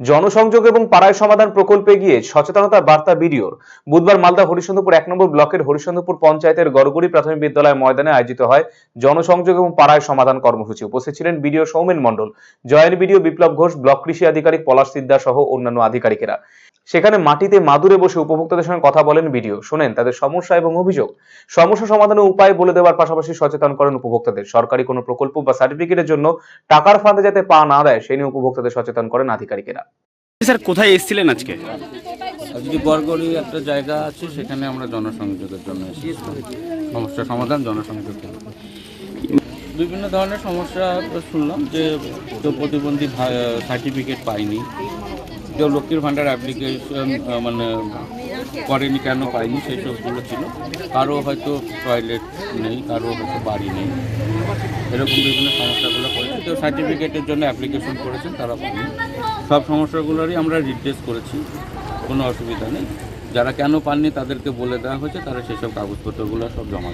জনসংযোগ এবং পাড়ায় সমাধান প্রকল্পে গিয়ে সচেতনতার বার্তা বিডিওর। বুধবার মালদা হরিশ্চন্দ্রপুর এক নম্বর ব্লকের হরিশ্চন্দ্রপুর পঞ্চায়েতের গড়গুড়ি প্রাথমিক বিদ্যালয় ময়দানে আয়োজিত হয় জনসংযোগ এবং পাড়ায় সমাধান কর্মসূচি। উপস্থিত ছিলেন BDO Soumen Mondal joint BDO Biplab Ghosh, block কৃষি আধিকারিক পলাশ সিদ্দার সহ অন্যান্য আধিকারিকেরা। সেখানে মাটিতে মাদুরে বসে উপভোক্তাদের সঙ্গে কথা বলেন বিডিও। শোনেন, তাদের সমস্যা এবং অভিযোগ। সমস্যা সমাধানের উপায় বলে দেওয়ার পাশাপাশি সচেতন করেন উপভোক্তাদের। সরকারি কোনো প্রকল্প বা সার্টিফিকেটের জন্য টাকার ফাঁদে যাতে পা না দেয় সেই নিয়ে উপভোক্তাদের সচেতন করেন আধিকারিকেরা। স্যার, কোথায় এসেছিলেন আজকে? আজকে বরগড়ি একটা জায়গা আছে, সেখানে আমরা জনসংযোগের জন্য এসেছি সমস্যা সমাধান, জনসংযোগ। বিভিন্ন ধরনের সমস্যা শুনলাম যে কেউ প্রতিবন্ধী সার্টিফিকেট পায়নি, কেউ লক্ষ্মীর ভাণ্ডার অ্যাপ্লিকেশন মানে করেনি কেন পায়নি সেই সবগুলো ছিল। কারও হয়তো টয়লেট নেই, কারও হয়তো বাড়ি নেই। এরকম বিভিন্ন সমস্যাগুলো কেউ সার্টিফিকেটের জন্য অ্যাপ্লিকেশন করেছেন, তারা পাবেন সব সমস্যাগুলোরই আমরা রিপ্লেস করেছি, কোনো অসুবিধা নেই। যারা কেন পাননি তাদেরকে বলে দেওয়া হয়েছে, তারা সেসব কাগজপত্রগুলো সব জমা